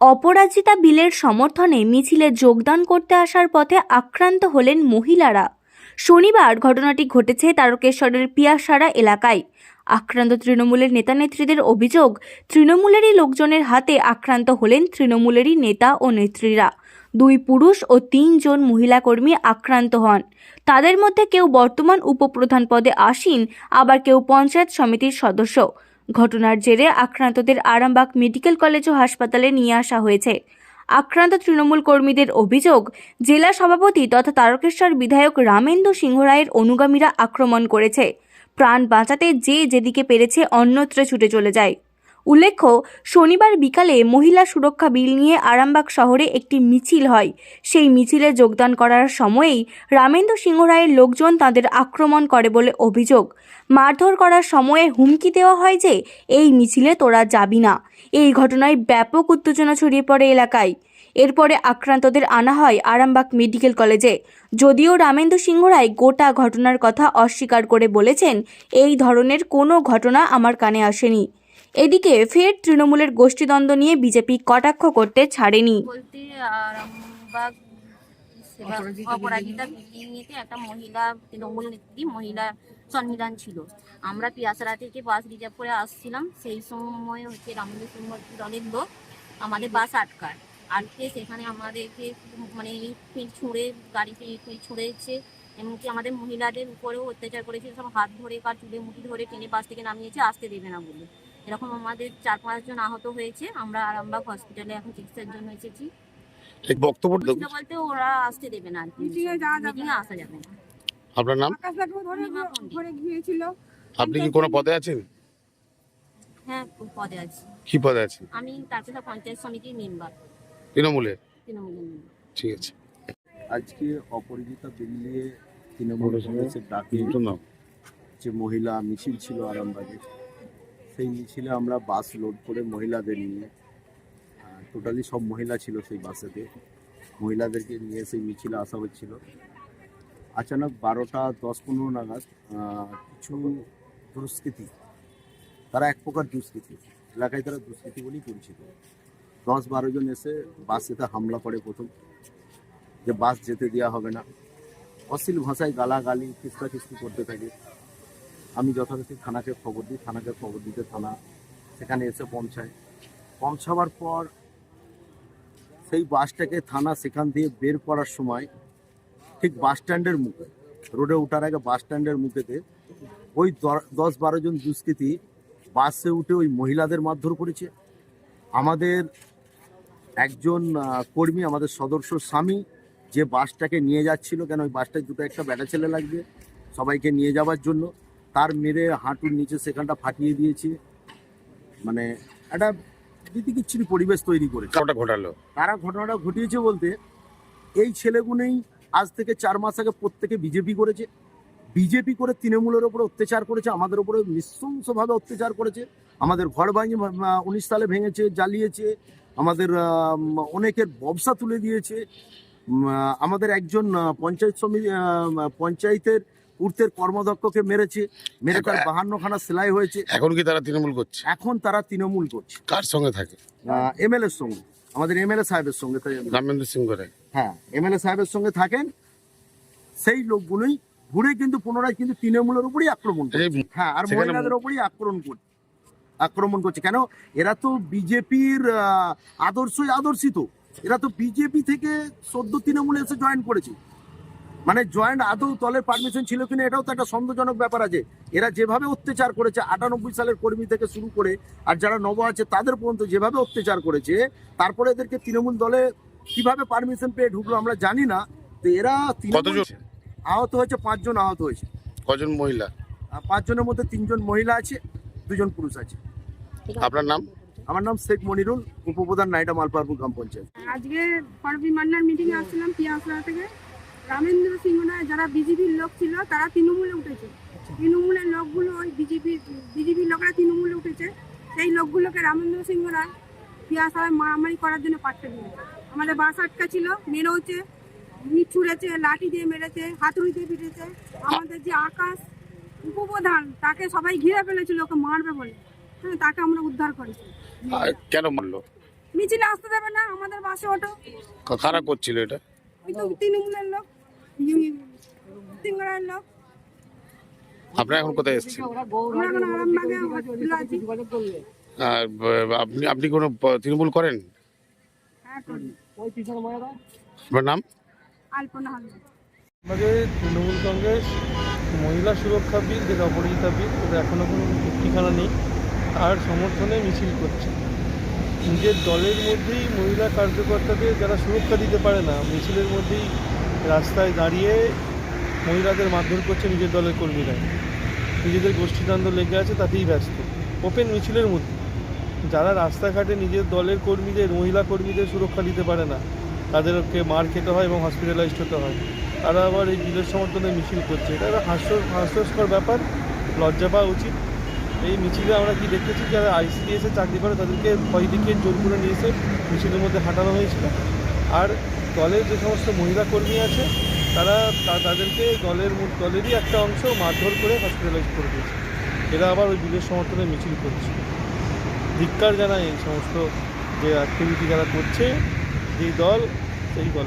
অপরাজিতা বিলের সমর্থনে মিছিলে যোগদান করতে আসার পথে আক্রান্ত হলেন মহিলারা। শনিবার ঘটনাটি ঘটেছে তারকেশ্বরের পিয়াসারা এলাকায়। আক্রান্ত তৃণমূলের নেতানেত্রীদের অভিযোগ, তৃণমূলেরই লোকজনের হাতে আক্রান্ত হলেন তৃণমূলেরই নেতা ও নেত্রীরা। দুই পুরুষ ও তিনজন মহিলা কর্মী আক্রান্ত হন। তাদের মধ্যে কেউ বর্তমান উপপ্রধান পদে আসীন, আবার কেউ পঞ্চায়েত সমিতির সদস্য। ঘটনার জেরে আক্রান্তদের আরামবাগ মেডিকেল কলেজ ও হাসপাতালে নিয়ে আসা হয়েছে। আক্রান্ত তৃণমূল কর্মীদের অভিযোগ, জেলা সভাপতি তথা তারকেশ্বর বিধায়ক রামেন্দু সিংহ রায়ের অনুগামীরা আক্রমণ করেছে। প্রাণ বাঁচাতে যে যেদিকে পেরেছে অন্যত্র ছুটে চলে যায়। উল্লেখ্য, শনিবার বিকালে মহিলা সুরক্ষা বিল নিয়ে আরামবাগ শহরে একটি মিছিল হয়। সেই মিছিলে যোগদান করার সময়েই রামেন্দ্র সিংহ রায়ের লোকজন তাদের আক্রমণ করে বলে অভিযোগ। মারধর করার সময়ে হুমকি দেওয়া হয় যে, এই মিছিলে তোরা যাবি না। এই ঘটনায় ব্যাপক উত্তেজনা ছড়িয়ে পড়ে এলাকায়। এরপরে আক্রান্তদের আনা হয় আরামবাগ মেডিকেল কলেজে। যদিও রামেন্দ্র সিংহ রায় গোটা ঘটনার কথা অস্বীকার করে বলেছেন, এই ধরনের কোনো ঘটনা আমার কানে আসেনি। এদিকে ফের তৃণমূলের গোষ্ঠীদ্বন্দ্ব নিয়ে বিজেপি কটাক্ষ করতে ছাড়েনি। বলতে আরামবাগ একটা মহিলা, তৃণমূল নেত্রী, মহিলা সম্মিলন ছিল। আমরা পিয়াসরা থেকে বাস রিজার্ভ করে আসছিলাম। সেই সময় হচ্ছে সিংহ দলের লোক আমাদের বাস আটকায়। আটকে সেখানে আমাদেরকে মানে ছুঁড়ে, গাড়িতে ছুঁড়েছে। এমনকি আমাদের মহিলাদের উপরেও অত্যাচার করেছে। সব হাত ধরে কার চুলে মুঠি ধরে টেনে বাস থেকে নামিয়েছে, আসতে দেবে না বলে। এরকম আমাদের চার পাঁচজন আহত হয়েছে। আমরা আরামবাগ হসপিটালে এখন চিকিৎসার জন্য এসেছি। এক বক্তব্য বলতে ওরা আসতে দেবে না আর কি। যাওয়া যাবে মিটিংয়ে আসা যাবে না। আপনার নাম? আকাশ লাগাও ধরে ধরে গিয়েছিল। আপনি কি কোনো পদে আছেন? হ্যাঁ পদে আছি। কি পদে আছেন? আমি তারপরে পঞ্চায়েত সমিতির মেম্বার তৃণমূলের তৃণমূলের ঠিক আছে। আজকে অপরাজিতা বিল নিয়ে তৃণমূল কংগ্রেসের ডাকে যে মহিলা মিছিল ছিল আরামবাগে সেই মিছিলে আমরা বাস লোড করে মহিলাদের নিয়ে টোটালি সব মহিলা ছিল সেই বাসেতে মহিলাদেরকে নিয়ে সেই মিছিলে আসা হচ্ছিল। আচানক বারোটা দশ পনেরো নাগাদ কিছু দুষ্কৃতি, তারা এক প্রকার দুষ্কৃতি, এলাকায় তারা দুষ্কৃতি বলেই পরিচিত। দশ বারো জন এসে বাসেতে হামলা করে প্রথম, যে বাস যেতে দেওয়া হবে না। অশ্লীল ভাষায় গালাগালি খিস্তা খিস্তি করতে থাকে। আমি যথারীতি থানাকে খবর দিই, থানাকে খবর দিতে থানা সেখানে এসে পৌঁছায়। পৌঁছাবার পর সেই বাসটাকে থানা সেখান দিয়ে বের করার সময় ঠিক বাস স্ট্যান্ডের মুখে রোডে ওঠার আগে বাস স্ট্যান্ডের মুখেতে ওই দশ বারো জন দুষ্কৃতী বাসে উঠে ওই মহিলাদের মারধর করেছে। আমাদের একজন কর্মী, আমাদের সদস্য স্বামী যে বাসটাকে নিয়ে যাচ্ছিল, কেন ওই বাসটায় দুটো একটা বেটা ছেলে লাগবে, সবাইকে নিয়ে যাওয়ার জন্য তার মেরে হাঁটুর নিচে সেখানটা ফাটিয়ে দিয়েছে। মানে একটা বিতিকিচ্ছিরি পরিবেশ তৈরি করেছে। ওটা ঘটালো। তারা ঘটনাটা ঘটিয়েছে বলতে এই ছেলেগুলোই আজ থেকে চার মাস আগে প্রত্যেকে বিজেপি করেছে। বিজেপি করে তৃণমূলের ওপরে অত্যাচার করেছে আমাদের ওপরে নৃশংসভাবে অত্যাচার করেছে। আমাদের ঘর ভাঙি উনিশ সালে ভেঙেছে জ্বালিয়েছে আমাদের অনেকের ব্যবসা তুলে দিয়েছে। আমাদের একজন পঞ্চায়েত সমিতি পঞ্চায়েতের পূর্তের কর্মদক্ষকে মেরেছে মেরে তার বাহান্নখানা সেলাই হয়েছে। এখন কি তারা তৃণমূল করছে? এখন তারা তৃণমূল করছে। কার সঙ্গে থাকে? এমএলএ এর সঙ্গে আমাদের এমএলএ সাহেবের সঙ্গে রামেন্দ্র সিং করে। হ্যাঁ এমএলএ সাহেবের সঙ্গে থাকেন। সেই লোকগুলোই ঘুরে কিন্তু পুনরায় কিন্তু তৃণমূলের উপরই আক্রমণ করে হ্যাঁ আর মহিলাদের উপরই আক্রমণ করছে আক্রমণ করছে। কেন? এরা তো বিজেপির আদর্শই আদর্শিত। এরা তো বিজেপি থেকে সদ্য তৃণমূলে এসে জয়েন করেছে। মানে জয়েন্ট আদৌ দলের পারমিশন ছিল কিনা এটাও তো একটা সন্দেহজনক ব্যাপার আছে। এরা যেভাবে অত্যাচার করেছে আটানব্বই সালের কর্মী থেকে শুরু করে আর যারা নব আছে তাদের পর্যন্ত যেভাবে অত্যাচার করেছে তারপরে এদেরকে তৃণমূল দলে কীভাবে পারমিশন পেয়ে ঢুকলো আমরা জানি না তো এরা আহত হয়েছে পাঁচজন আহত হয়েছে। কজন মহিলা? আর পাঁচজনের মধ্যে তিনজন মহিলা আছে দুজন পুরুষ আছে। আপনার নাম? আমার নাম শেখ মনিরুল উপপ্রধান নাইডা মালপারপুর গ্রাম পঞ্চায়েত। আজকে পারবি মান্নার মিটিংয়ে আসছিলাম পিয়াসরা থেকে। রামেন্দ্র সিংহ রায় যারা বিজেপির লোক ছিল তারা তৃণমূলে উঠেছে। তৃণমূলের লোকগুলো ওই বিজেপি বিজেপির লোকরা তৃণমূলে উঠেছে। সেই লোকগুলোকে রামেন্দ্র সিংহ রায় পিয়াসরায় মারামারি করার জন্য পাঠিয়ে দিয়েছে। আমাদের বাস আটকা ছিল মেরেওছে ইট ছুঁড়েছে লাঠি দিয়ে মেরেছে হাতুড়ি দিয়ে পিটেছে। আমাদের যে আকাশ উপপ্রধান তাকে সবাই ঘিরে ফেলেছিল ওকে মারবে বলে। হ্যাঁ তাকে আমরা উদ্ধার করেছি। কেন মারলো? মিছিলে আসতে দেবে না আমাদের বাসে ওঠো। কা- কারা করছিল এটা? কিন্তু তৃণমূলের লোক। আপনারা এখন কোথায় এসেছেন? আপনি আপনি কোনো তৃণমূল করেন? করি। আপনার নাম? আমাদের তৃণমূল কংগ্রেস, মহিলা সুরক্ষা বিল, যেটা অপরাজিতা বিল ওদের এখনও কোনো ঠিকানা নেই। তার সমর্থনে মিছিল করছে। নিজের দলের মধ্যেই মহিলা কার্যকর্তাদের যারা সুরক্ষা দিতে পারে না, মিছিলের মধ্যেই রাস্তায় দাঁড়িয়ে মহিলাদের মারধর করছে নিজের দলের কর্মীরা। নিজেদের গোষ্ঠীদ্বন্দ্ব লেগে আছে তাতেই ব্যস্ত। ওপেন মিছিলের মধ্যে। যারা রাস্তাঘাটে নিজের দলের কর্মীদের, মহিলা কর্মীদের সুরক্ষা দিতে পারে না, তাদেরকে মার খেতে হয় এবং হসপিটালাইজড হতে হয়। তারা আবার এই বিলের সমর্থনে মিছিল করছে। এটা একটা হাস্য, হাস্যস্কর ব্যাপার। লজ্জা পাওয়া উচিত। এই মিছিলে আমরা কি দেখেছি? যারা আইসিডিএসে চাকরি করে তাদেরকে ভয় দেখিয়ে জোর করে নিয়ে এসে মিছিলের মধ্যে হাঁটানো হয়েছিল। আর দলের যে সমস্ত মহিলা কর্মী আছে, তারা তাদেরকে দলের দলেরই একটা অংশ মারধর করে হসপিটালাইজ করে দিয়েছে। এরা আবার ওই বিলের সমর্থনে মিছিল করছে। ধিক্কার জানায় এই সমস্ত যে অ্যাক্টিভিটি যারা করছে, যেই দল, সেই দল।